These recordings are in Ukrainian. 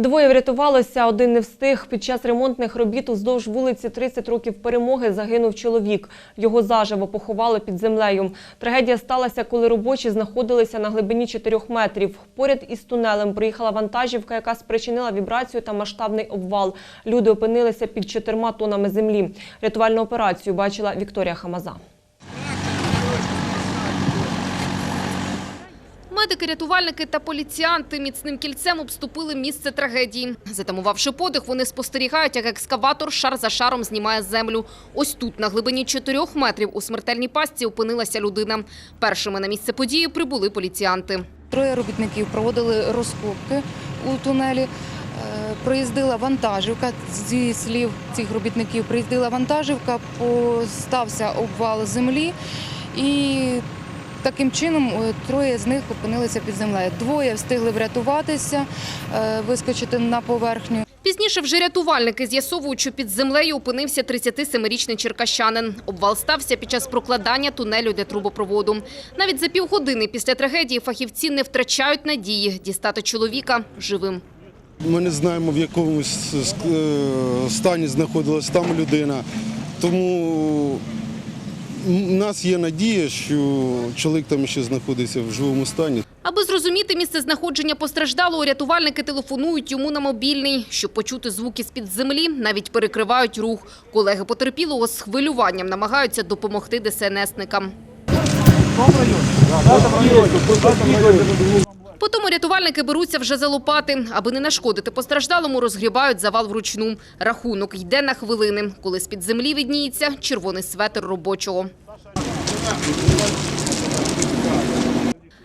Двоє врятувалося, один не встиг. Під час ремонтних робіт уздовж вулиці 30 років перемоги загинув чоловік. Його заживо поховали під землею. Трагедія сталася, коли робочі знаходилися на глибині 4 метрів. Поряд із тунелем приїхала вантажівка, яка спричинила вібрацію та масштабний обвал. Люди опинилися під чотирма тонами землі. Рятувальну операцію бачила Вікторія Хамаза. Медики, рятувальники та поліціянти міцним кільцем обступили місце трагедії. Затамувавши подих, вони спостерігають, як екскаватор шар за шаром знімає землю. Ось тут, на глибині чотирьох метрів, у смертельній пастці опинилася людина. Першими на місце події прибули поліціянти. Троє робітників проводили розкопки у тунелі. Е, Приїздила вантажівка зі слів цих робітників. Приїздила вантажівка, стався обвал землі, і таким чином е, троє з них опинилися під землею. Двоє встигли врятуватися, е, вискочити на поверхню. Пізніше вже рятувальники з'ясовують, що під землею опинився 37-річний черкащанин. Обвал стався під час прокладання тунелю для трубопроводу. Навіть за півгодини після трагедії фахівці не втрачають надії дістати чоловіка живим. Ми не знаємо, в якому е, стані знаходилась там людина. Тому у нас є надія, що чоловік там ще знаходиться в живому стані. Аби зрозуміти місце знаходження постраждалого, рятувальники телефонують йому на мобільний. Щоб почути звуки з-під землі, навіть перекривають рух. Колеги потерпілого з хвилюванням намагаються допомогти ДСНСникам. Потім рятувальники беруться вже за лопати. Аби не нашкодити постраждалому, розгрібають завал вручну. Рахунок йде на хвилини, коли з-під землі відніється червоний светр робочого.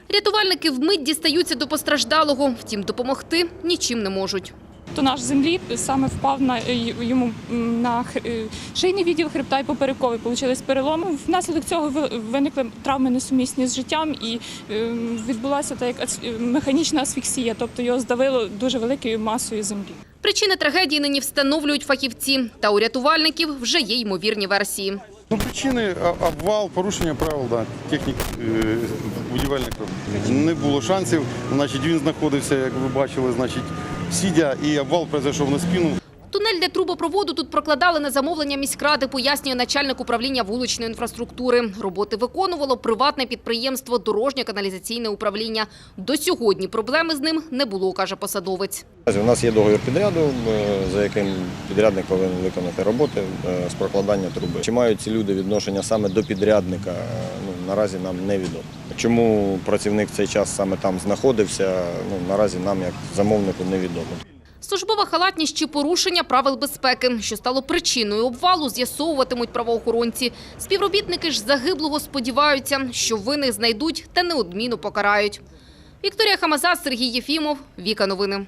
Рятувальники вмить дістаються до постраждалого, втім допомогти нічим не можуть. Тонаж землі саме впав на йому на е, шийний відділ хребта і поперековий. Получились переломи. Внаслідок цього ви- виникли травми несумісні з життям і е, відбулася так як ас- е, механічна асфіксія, тобто його здавило дуже великою масою землі. Причини трагедії нині встановлюють фахівці. Та у рятувальників вже є ймовірні версії. Ну, причини обвал, порушення правил да, технік е, будівельних. Не було шансів. Значить, він знаходився, як ви бачили, значить, сидя, і обвал пройшов на спину. Тунель для трубопроводу тут прокладали на замовлення міськради, пояснює начальник управління вуличної інфраструктури. Роботи виконувало приватне підприємство Дорожньо-каналізаційне управління. До сьогодні проблеми з ним не було, каже посадовець. У нас є договір підряду, е, за яким підрядник повинен виконати роботи е, з прокладання труби. Чи мають ці люди відношення саме до підрядника, е, ну, наразі нам невідомо. Чому працівник цей час саме там знаходився, ну, наразі нам як замовнику невідомо. Службова халатність чи порушення правил безпеки, що стало причиною обвалу, з'ясовуватимуть правоохоронці. Співробітники ж загиблого сподіваються, що винних знайдуть та неодмінно покарають. Вікторія Хамаза, Сергій Єфімов, Віка Новини.